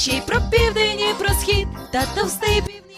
Ще й про південь і про схід, та товстий пів.